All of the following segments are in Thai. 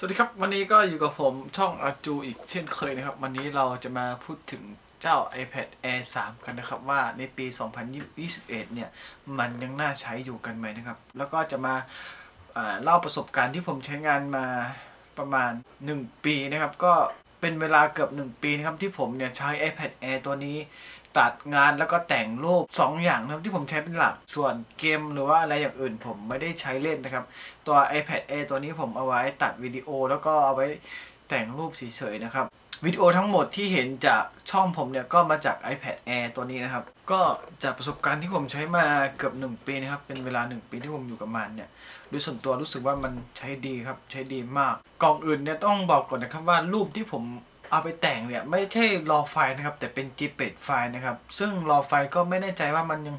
สวัสดีครับวันนี้ก็อยู่กับผมช่องอาจูอีกเช่นเคยนะครับ วันนี้เราจะมาพูดถึงเจ้า iPad Air 3 กันนะครับ ว่าในปี 2021 เนี่ย มันยังน่าใช้อยู่กันไหมนะครับ แล้วก็จะมาาเล่าประสบการณ์ที่ผมใช้งานมาประมาณ 1 ปีนะครับ ก็ เป็นเวลาเกือบ 1 ปีนะครับที่ผมเนี่ยใช้ iPad Air ตัวนี้ ตัดงานแล้วก็แต่งรูป 2 อย่างนะครับที่ผมใช้เป็นหลัก ส่วนเกมหรือว่าอะไรอย่างอื่นผมไม่ได้ใช้เล่นนะครับ ตัว iPad Air ตัวนี้ผมเอาไว้ตัดวิดีโอแล้วก็เอาไว้แต่งรูปเฉยๆนะครับ วิดีโอทั้งหมดที่เห็นจากช่องผมเนี่ยก็มาจาก iPad Air ตัวนี้นะครับ ก็จากประสบการณ์ที่ผมใช้มาเกือบ 1 ปีนะครับ เป็นเวลา 1 ปีที่ผมอยู่กับมันเนี่ยโดยส่วนตัวรู้สึกว่ามันใช้ดีครับ ใช้ดีมาก กล่องอื่นเนี่ยต้องบอกก่อนนะครับว่ารูปที่ผมเอาไปแต่งเนี่ยไม่ใช่รอไฟล์นะครับ แต่เป็น JPEG ไฟล์นะครับ ซึ่งรอไฟล์ก็ไม่แน่ใจว่ามันยัง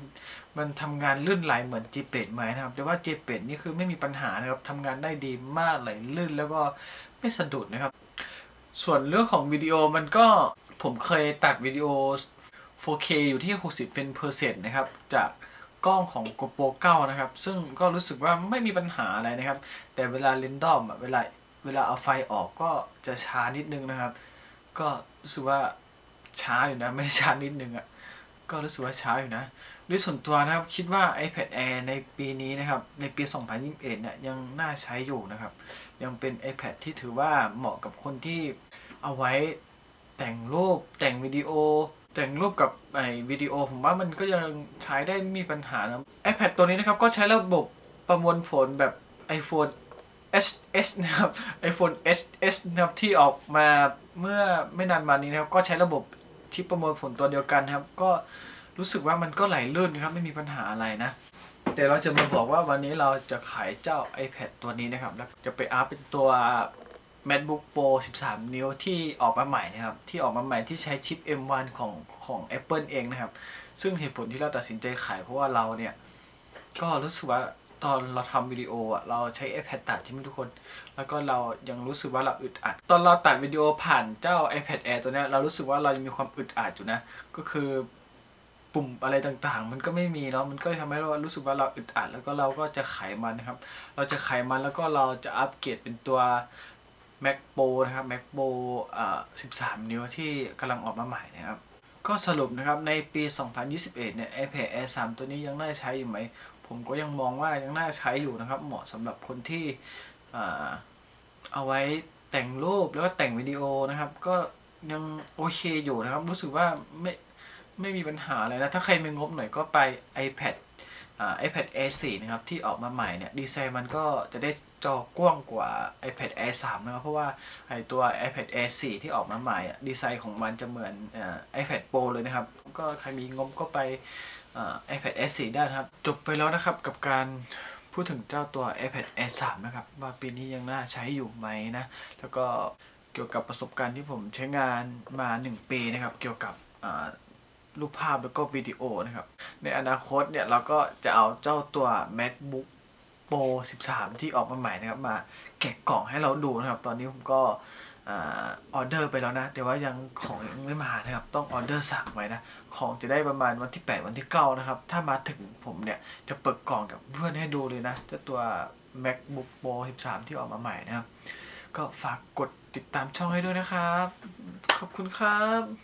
มันทำงานลื่นไหลเหมือน JPEG ไหมนะครับ แต่ว่า JPEG นี่คือไม่มีปัญหานะครับทำงานได้ดีมากไหลลื่นแล้วก็ไม่สะดุดนะครับ ส่วนเรื่องของวิดีโอมันก็ผมเคยตัดวิดีโอ 4K อยู่ที่ 60เฟรมเพอร์เซนต์นะครับ จากกล้องของ GoPro 9 นะครับ ซึ่งก็รู้สึกว่าไม่มีปัญหาอะไรนะครับ แต่เวลาเลนดอมเวลาเวลาเอาไฟออกก็จะช้านิดนึงนะครับ ก็รู้สึกว่าช้าอยู่นะ ไม่ได้ช้านิดนึงอะ ก็รู้สึกว่าช้าอยู่นะด้วยส่วนตัวนะครับคิดว่า iPad Air ในปีนี้นะครับในปี 2021 เนี่ยยังน่าใช้อยู่นะครับ ยังเป็น iPad ที่ถือว่าเหมาะกับคนที่เอาไว้แต่งรูปแต่งวิดีโอ แต่งรูปกับไอวิดีโอ ผมว่ามันก็ยังใช้ได้ไม่มีปัญหานะ iPad ตัวนี้นะครับก็ใช้ระบบประมวลผลแบบ iPhone HS นะครับ iPhone HS นะครับที่ออกมาเมื่อไม่นานมานี้นะครับก็ใช้ระบบ ที่ประมวลผลตัวเดียวกันครับ ก็รู้สึกว่ามันก็ไหลลื่นนะครับไม่มีปัญหาอะไรนะแต่เราจะมาบอกว่าวันนี้เราจะขายเจ้า iPad ตัวนี้นะครับแล้วจะไปอัพเป็นตัว MacBook Pro 13 นิ้วที่ออกมาใหม่นะครับ ที่ออกมาใหม่ที่ใช้ชิป M1 ของของ Apple เองนะครับ ซึ่งเหตุผลที่เราตัดสินใจขายเพราะว่าเราเนี่ย ก็รู้สึกว่า ตอนเราทำวิดีโออะเราใช้ iPad ตัดใช่ไหมทุกคน แล้วก็เรายังรู้สึกว่าเราอึดอัด ตอนเราตัดวิดีโอผ่านเจ้า iPad Air ตัวนี้เรารู้สึกว่าเรายังมีความอึดอัดอยู่นะ ก็คือปุ่มอะไรต่างๆ มันก็ไม่มีแล้วมันก็ทำให้เรารู้สึกว่าเราอึดอัด แล้วก็เราก็จะไขมันนะครับ เราจะไขมันแล้วก็เราจะอัปเกรดเป็นตัว Mac Pro นะครับ Mac Pro อ่า13 นิ้วที่กำลังออกมาใหม่นะครับ ก็สรุปนะครับในปี 2021 เนี่ย iPad Air 3 ตัวนี้ยังน่าใช้อยู่ไหม ผมก็ยังมองว่ายังน่าใช้อยู่นะครับ เหมาะสำหรับคนที่เอาไว้แต่งรูปแล้วก็แต่งวิดีโอนะครับ ก็ยังโอเคอยู่นะครับ รู้สึกว่าไม่ไม่มีปัญหาอะไรนะ ถ้าใครมีงบหน่อยก็ไป iPad อ่า iPad Air 4 นะครับ ที่ออกมาใหม่เนี่ย ดีไซน์มันก็จะได้ จอกว้างกว่า iPad Air 3 นะครับ เพราะว่าไอตัว iPad Air 4 ที่ออกมาใหม่ดีไซน์ของมันจะเหมือนอ iPad Pro เลยนะครับ ก็ใครมีงบก็ไปอ่า iPad Air 4 ได้นะครับ จบไปแล้วนะครับกับการพูดถึงเจ้าตัว iPad Air 3 นะครับ ว่าปีนี้ยังน่าใช้อยู่ไหมนะ แล้วก็เกี่ยวกับประสบการณ์ที่ผมใช้งานมา 1 ปีนะครับ เกี่ยวกับรูปภาพแล้วก็วิดีโอนะครับ ในอนาคตเนี่ยเราก็จะเอาเจ้าตัว MacBook Pro 13 ที่ออกมาใหม่นะครับ มาแกะกล่องให้เราดูนะครับ ตอนนี้ผมก็อออเดอร์ไปแล้วนะ แต่ว่ายังของยังไม่มานะครับ ต้องออเดอร์สั่งไว้นะ ของจะได้ประมาณวันที่ 8 วันที่ 9 นะครับ ถ้ามาถึงผมเนี่ยจะเปิดกล่องกับเพื่อนให้ดูเลยนะเจ้าตัว MacBook Pro 13 ที่ออกมาใหม่นะครับ ก็ฝากกดติดตามช่องให้ด้วยนะครับ ขอบคุณครับ